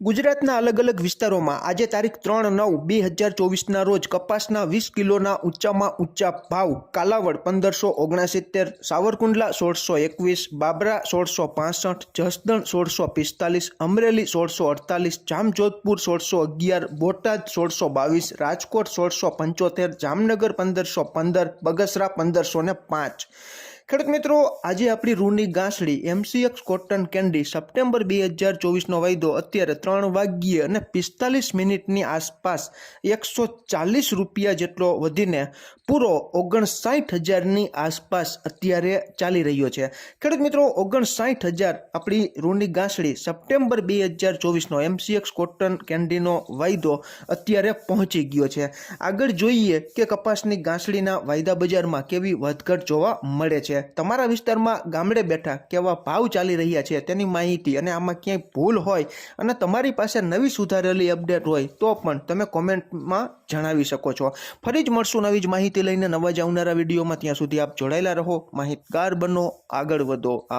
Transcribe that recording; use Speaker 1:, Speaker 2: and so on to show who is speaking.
Speaker 1: ગુજરાતના અલગ અલગ વિસ્તારોમાં આજે તારીખ ત્રણ નવ બે હજાર ચોવીસના રોજ કપાસના વીસ કિલોના ઊંચામાં ઊંચા ભાવ કાલાવડ પંદરસો ઓગણસિત્તેર, સાવરકુંડલા સોળસો એકવીસ, બાબરા સોળસો પાસઠ, જસદણ સોળસો પિસ્તાલીસ, અમરેલી સોળસો અડતાલીસ, જામજોધપુર સોળસો અગિયાર, બોટાદ સોળસો બાવીસ, રાજકોટ સોળસો પંચોતેર, જામનગર પંદરસો પંદર, બગસરા પંદરસો ને પાંચ. ખેડૂત મિત્રો, આજે આપણી રૂની ગાંસડી એમસીએક્સ કોટન કેન્ડી સપ્ટેમ્બર બે હજાર ચોવીસનો વાયદો અત્યારે ત્રણ વાગ્યે અને પિસ્તાલીસ મિનિટની આસપાસ એકસો ચાલીસ રૂપિયા જેટલો વધીને પૂરો ઓગણસાઠ હજારની આસપાસ અત્યારે ચાલી રહ્યો છે. ખેડૂત મિત્રો, ઓગણસાઠ હજાર આપણી રૂની ગાંસડી સપ્ટેમ્બર બે હજાર ચોવીસનો એમસીએક્સ કોટન કેન્ડીનો વાયદો અત્યારે પહોંચી ગયો છે. આગળ જોઈએ કે કપાસની ગાંસડીના વાયદા બજારમાં કેવી વધઘટ જોવા મળે છે. તમારા વિસ્તારમાં ગામડે બેઠા કેવા ભાવ ચાલી રહ્યા છે તેની માહિતી અને આમાં ક્યાંય ભૂલ હોય અને તમારી પાસે નવી સુધારેલી અપડેટ હોય તો પણ તમે કોમેન્ટમાં જણાવી શકો છો. ફરી જ મળશું નવી જ માહિતી લઈને નવા જ આવનારા વિડીયોમાં. ત્યાં સુધી આપ જોડાયેલા રહો. માહિતગાર બનો, આગળ વધો. આપ